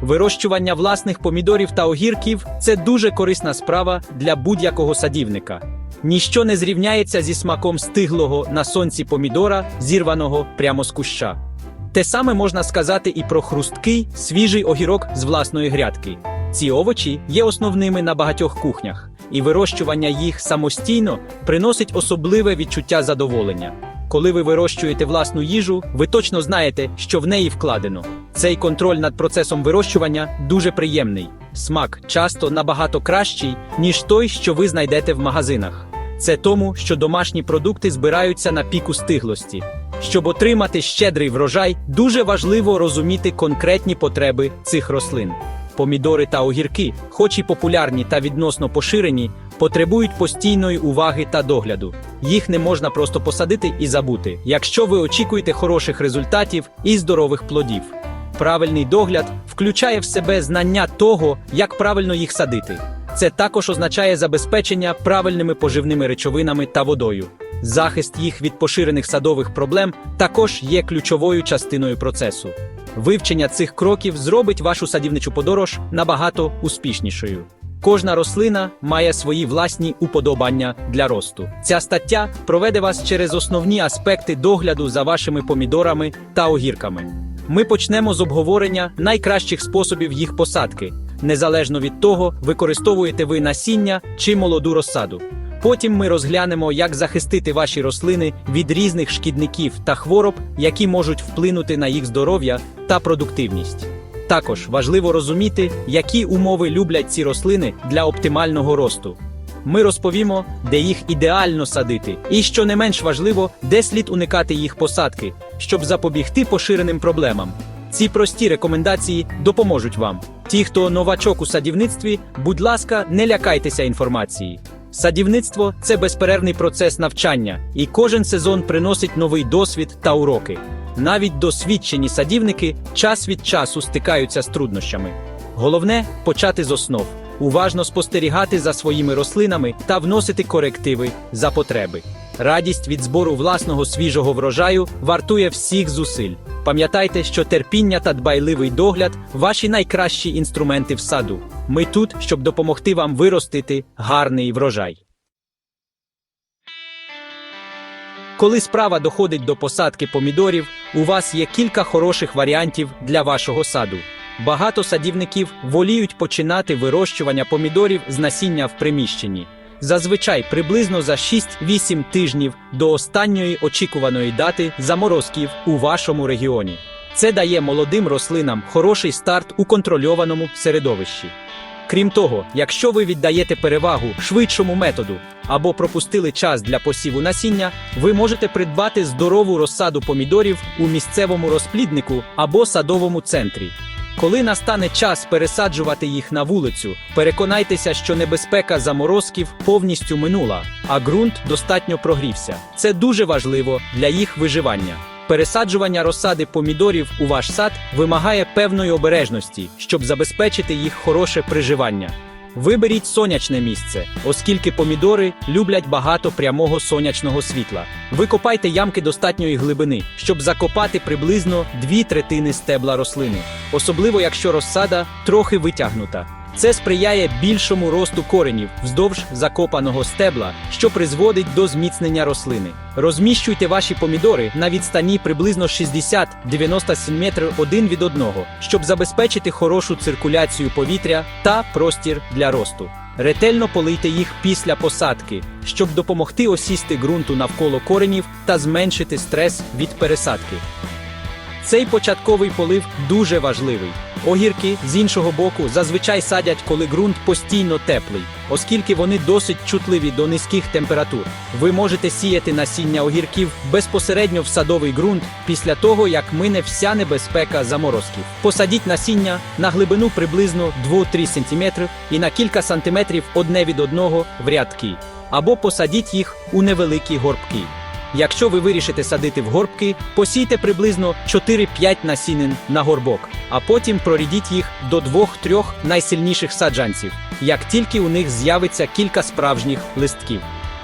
Вирощування власних помідорів та огірків це дуже корисна справа для будь-якого садівника. Ніщо не зрівняється зі смаком стиглого на сонці помідора, зірваного прямо з куща. Те саме можна сказати і про хрусткий, свіжий огірок з власної грядки. Ці овочі є основними на багатьох кухнях, і вирощування їх самостійно приносить особливе відчуття задоволення. Коли ви вирощуєте власну їжу, ви точно знаєте, що в неї вкладено. Цей контроль над процесом вирощування дуже приємний. Смак часто набагато кращий, ніж той, що ви знайдете в магазинах. Це тому, що домашні продукти збираються на піку стиглості. Щоб отримати щедрий врожай, дуже важливо розуміти конкретні потреби цих рослин. Помідори та огірки, хоч і популярні та відносно поширені, потребують постійної уваги та догляду. Їх не можна просто посадити і забути, якщо ви очікуєте хороших результатів і здорових плодів. Правильний догляд включає в себе знання того, як правильно їх садити. Це також означає забезпечення правильними поживними речовинами та водою. Захист їх від поширених садових проблем також є ключовою частиною процесу. Вивчення цих кроків зробить вашу садівничу подорож набагато успішнішою. Кожна рослина має свої власні уподобання для росту. Ця стаття проведе вас через основні аспекти догляду за вашими помідорами та огірками. Ми почнемо з обговорення найкращих способів їх посадки, незалежно від того, використовуєте ви насіння чи молоду розсаду. Потім ми розглянемо, як захистити ваші рослини від різних шкідників та хвороб, які можуть вплинути на їх здоров'я та продуктивність. Також важливо розуміти, які умови люблять ці рослини для оптимального росту. Ми розповімо, де їх ідеально садити, і що не менш важливо, де слід уникати їх посадки, щоб запобігти поширеним проблемам. Ці прості рекомендації допоможуть вам. Ті, хто новачок у садівництві, будь ласка, не лякайтеся інформації. Садівництво це безперервний процес навчання, і кожен сезон приносить новий досвід та уроки. Навіть досвідчені садівники час від часу стикаються з труднощами. Головне почати з основ, уважно спостерігати за своїми рослинами та вносити корективи за потреби. Радість від збору власного свіжого врожаю вартує всіх зусиль. Пам'ятайте, що терпіння та дбайливий догляд ваші найкращі інструменти в саду. Ми тут, щоб допомогти вам виростити гарний врожай. Коли справа доходить до посадки помідорів, у вас є кілька хороших варіантів для вашого саду. Багато садівників воліють починати вирощування помідорів з насіння в приміщенні. Зазвичай приблизно за 6-8 тижнів до останньої очікуваної дати заморозків у вашому регіоні. Це дає молодим рослинам хороший старт у контрольованому середовищі. Крім того, якщо ви віддаєте перевагу швидшому методу або пропустили час для посіву насіння, ви можете придбати здорову розсаду помідорів у місцевому розпліднику або садовому центрі. Коли настане час пересаджувати їх на вулицю, переконайтеся, що небезпека заморозків повністю минула, а ґрунт достатньо прогрівся. Це дуже важливо для їх виживання. Пересаджування розсади помідорів у ваш сад вимагає певної обережності, щоб забезпечити їх хороше приживання. Виберіть сонячне місце, оскільки помідори люблять багато прямого сонячного світла. Викопайте ямки достатньої глибини, щоб закопати приблизно дві третини стебла рослини, особливо якщо розсада трохи витягнута. Це сприяє більшому росту коренів вздовж закопаного стебла, що призводить до зміцнення рослини. Розміщуйте ваші помідори на відстані приблизно 60-90 см один від одного, щоб забезпечити хорошу циркуляцію повітря та простір для росту. Ретельно полийте їх після посадки, щоб допомогти осісти ґрунту навколо коренів та зменшити стрес від пересадки. Цей початковий полив дуже важливий. Огірки з іншого боку зазвичай садять, коли ґрунт постійно теплий, оскільки вони досить чутливі до низьких температур. Ви можете сіяти насіння огірків безпосередньо в садовий ґрунт після того, як мине вся небезпека заморозків. Посадіть насіння на глибину приблизно 2-3 см і на кілька сантиметрів одне від одного в рядки, або посадіть їх у невеликі горбки. Якщо ви вирішите садити в горбки, посійте приблизно 4-5 насінин на горбок, а потім прорідіть їх до 2-3 найсильніших саджанців, як тільки у них з'явиться кілька справжніх листків.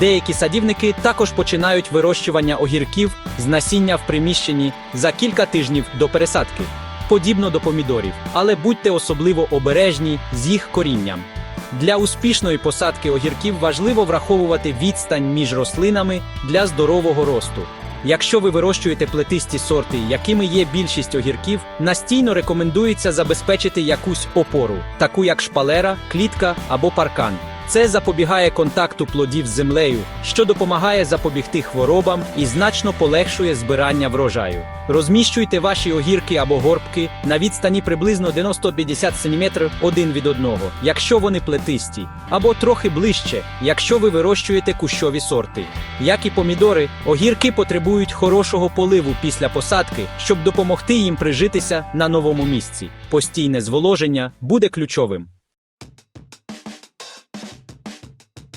Деякі садівники також починають вирощування огірків з насіння в приміщенні за кілька тижнів до пересадки. подібно до помідорів, але будьте особливо обережні з їх корінням. Для успішної посадки огірків важливо враховувати відстань між рослинами для здорового росту. Якщо ви вирощуєте плетисті сорти, якими є більшість огірків, настійно рекомендується забезпечити якусь опору, таку як шпалера, клітка або паркан. Це запобігає контакту плодів з землею, що допомагає запобігти хворобам і значно полегшує збирання врожаю. Розміщуйте ваші огірки або горбки на відстані приблизно 90-50 см один від одного, якщо вони плетисті, або трохи ближче, якщо ви вирощуєте кущові сорти. Як і помідори, огірки потребують хорошого поливу після посадки, щоб допомогти їм прижитися на новому місці. Постійне зволоження буде ключовим.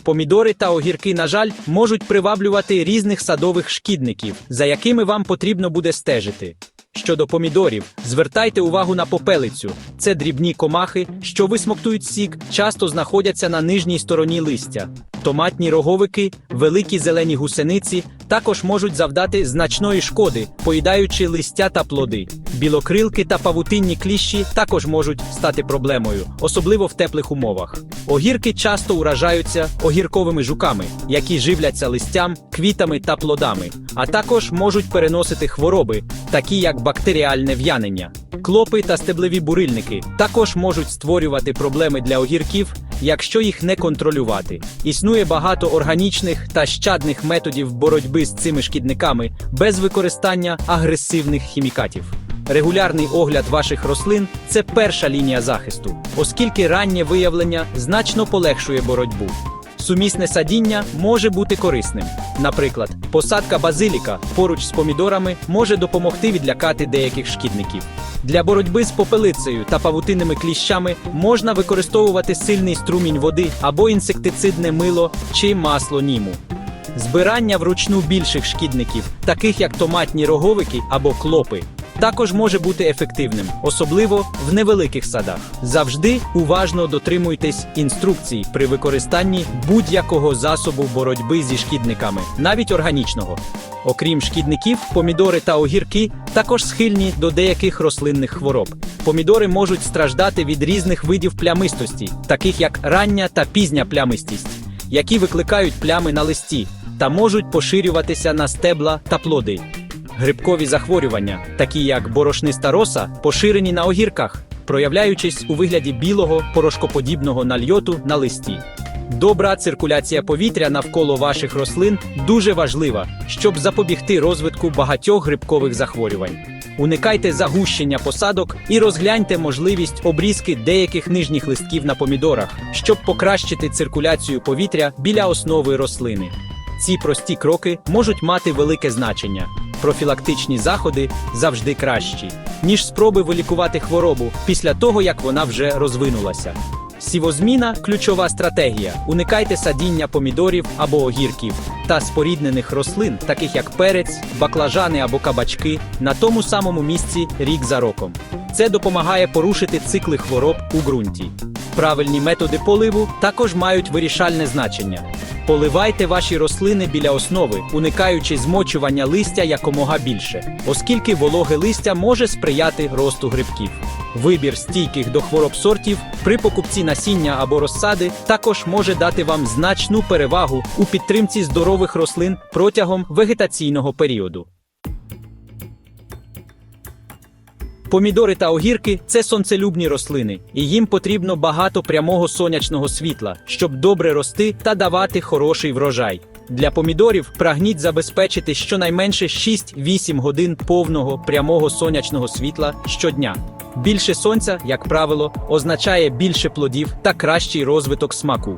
Помідори та огірки, на жаль, можуть приваблювати різних садових шкідників, за якими вам потрібно буде стежити. Щодо помідорів, звертайте увагу на попелицю. Це дрібні комахи, що висмоктують сік, часто знаходяться на нижній стороні листя. Томатні роговики, великі зелені гусениці також можуть завдати значної шкоди, поїдаючи листя та плоди. Білокрилки та павутинні кліщі також можуть стати проблемою, особливо в теплих умовах. Огірки часто уражаються огірковими жуками, які живляться листям, квітами та плодами, а також можуть переносити хвороби, такі як бактеріальне в'янення. Клопи та стеблеві бурильники також можуть створювати проблеми для огірків, якщо їх не контролювати. Існує багато органічних та щадних методів боротьби з цими шкідниками без використання агресивних хімікатів. Регулярний огляд ваших рослин це перша лінія захисту, оскільки раннє виявлення значно полегшує боротьбу. Сумісне садіння може бути корисним. Наприклад, посадка базиліка поруч з помідорами може допомогти відлякати деяких шкідників. Для боротьби з попелицею та павутинними кліщами можна використовувати сильний струмінь води або інсектицидне мило чи масло німу. Збирання вручну більших шкідників, таких як томатні роговики або клопи, також може бути ефективним, особливо в невеликих садах. Завжди уважно дотримуйтесь інструкцій при використанні будь-якого засобу боротьби зі шкідниками, навіть органічного. Окрім шкідників, помідори та огірки також схильні до деяких рослинних хвороб. Помідори можуть страждати від різних видів плямистості, таких як рання та пізня плямистість, які викликають плями на листі та можуть поширюватися на стебла та плоди. Грибкові захворювання, такі як борошниста роса, поширені на огірках, проявляючись у вигляді білого порошкоподібного нальоту на листі. Добра циркуляція повітря навколо ваших рослин дуже важлива, щоб запобігти розвитку багатьох грибкових захворювань. Уникайте загущення посадок і розгляньте можливість обрізки деяких нижніх листків на помідорах, щоб покращити циркуляцію повітря біля основи рослини. Ці прості кроки можуть мати велике значення. Профілактичні заходи завжди кращі, ніж спроби вилікувати хворобу після того, як вона вже розвинулася. Сівозміна ключова стратегія. Уникайте садіння помідорів або огірків та споріднених рослин, таких як перець, баклажани або кабачки, на тому самому місці рік за роком. Це допомагає порушити цикли хвороб у ґрунті. Правильні методи поливу також мають вирішальне значення. Поливайте ваші рослини біля основи, уникаючи змочування листя якомога більше, оскільки вологе листя може сприяти росту грибків. Вибір стійких до хвороб сортів при покупці насіння або розсади також може дати вам значну перевагу у підтримці здорових рослин протягом вегетаційного періоду. Помідори та огірки це сонцелюбні рослини, і їм потрібно багато прямого сонячного світла, щоб добре рости та давати хороший врожай. Для помідорів прагніть забезпечити щонайменше 6-8 годин повного прямого сонячного світла щодня. Більше сонця, як правило, означає більше плодів та кращий розвиток смаку.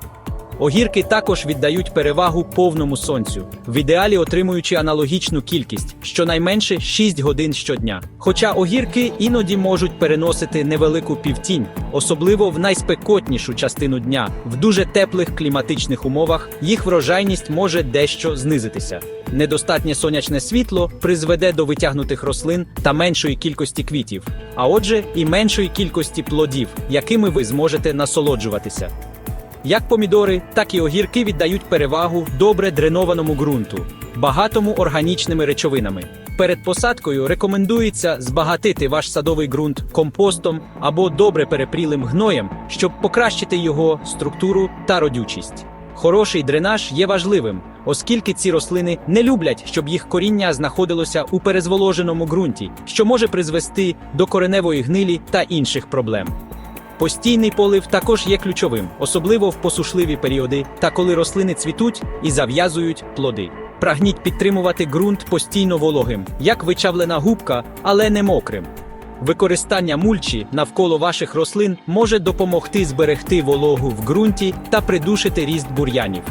Огірки також віддають перевагу повному сонцю, в ідеалі отримуючи аналогічну кількість щонайменше 6 годин щодня. Хоча огірки іноді можуть переносити невелику півтінь, особливо в найспекотнішу частину дня, в дуже теплих кліматичних умовах їх врожайність може дещо знизитися. Недостатнє сонячне світло призведе до витягнутих рослин та меншої кількості квітів, а отже, і меншої кількості плодів, якими ви зможете насолоджуватися. Як помідори, так і огірки віддають перевагу добре дренованому ґрунту, багатому органічними речовинами. Перед посадкою рекомендується збагатити ваш садовий ґрунт компостом або добре перепрілим гноєм, щоб покращити його структуру та родючість. Хороший дренаж є важливим, оскільки ці рослини не люблять, щоб їх коріння знаходилося у перезволоженому ґрунті, що може призвести до кореневої гнилі та інших проблем. Постійний полив також є ключовим, особливо в посушливі періоди та коли рослини цвітуть і зав'язують плоди. Прагніть підтримувати ґрунт постійно вологим, як вичавлена губка, але не мокрим. Використання мульчі навколо ваших рослин може допомогти зберегти вологу в ґрунті та придушити ріст бур'янів.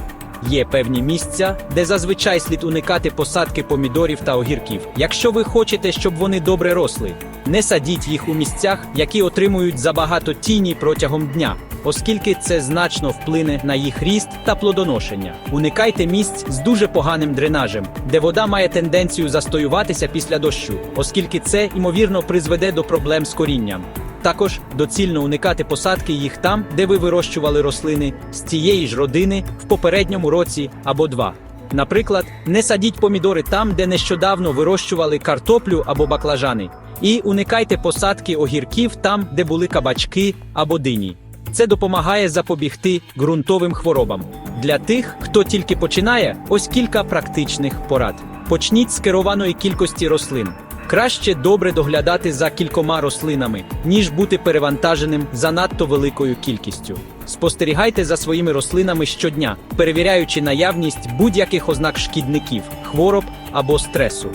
Є певні місця, де зазвичай слід уникати посадки помідорів та огірків, якщо ви хочете, щоб вони добре росли. Не садіть їх у місцях, які отримують забагато тіні протягом дня, оскільки це значно вплине на їх ріст та плодоношення. Уникайте місць з дуже поганим дренажем, де вода має тенденцію застоюватися після дощу, оскільки це ймовірно призведе до проблем з корінням. Також доцільно уникати посадки їх там, де ви вирощували рослини з цієї ж родини в попередньому році або два. Наприклад, не садіть помідори там, де нещодавно вирощували картоплю або баклажани, і уникайте посадки огірків там, де були кабачки або дині. Це допомагає запобігти ґрунтовим хворобам. Для тих, хто тільки починає, ось кілька практичних порад. Почніть з керованої кількості рослин. Краще добре доглядати за кількома рослинами, ніж бути перевантаженим занадто великою кількістю. Спостерігайте за своїми рослинами щодня, перевіряючи наявність будь-яких ознак шкідників, хвороб або стресу.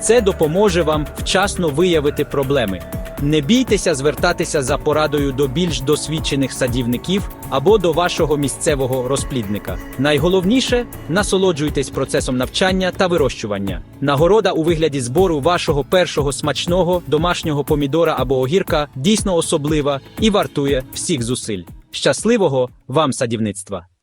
Це допоможе вам вчасно виявити проблеми. Не бійтеся звертатися за порадою до більш досвідчених садівників або до вашого місцевого розплідника. Найголовніше насолоджуйтесь процесом навчання та вирощування. Нагорода у вигляді збору вашого першого смачного домашнього помідора або огірка дійсно особлива і вартує всіх зусиль. Щасливого вам садівництва!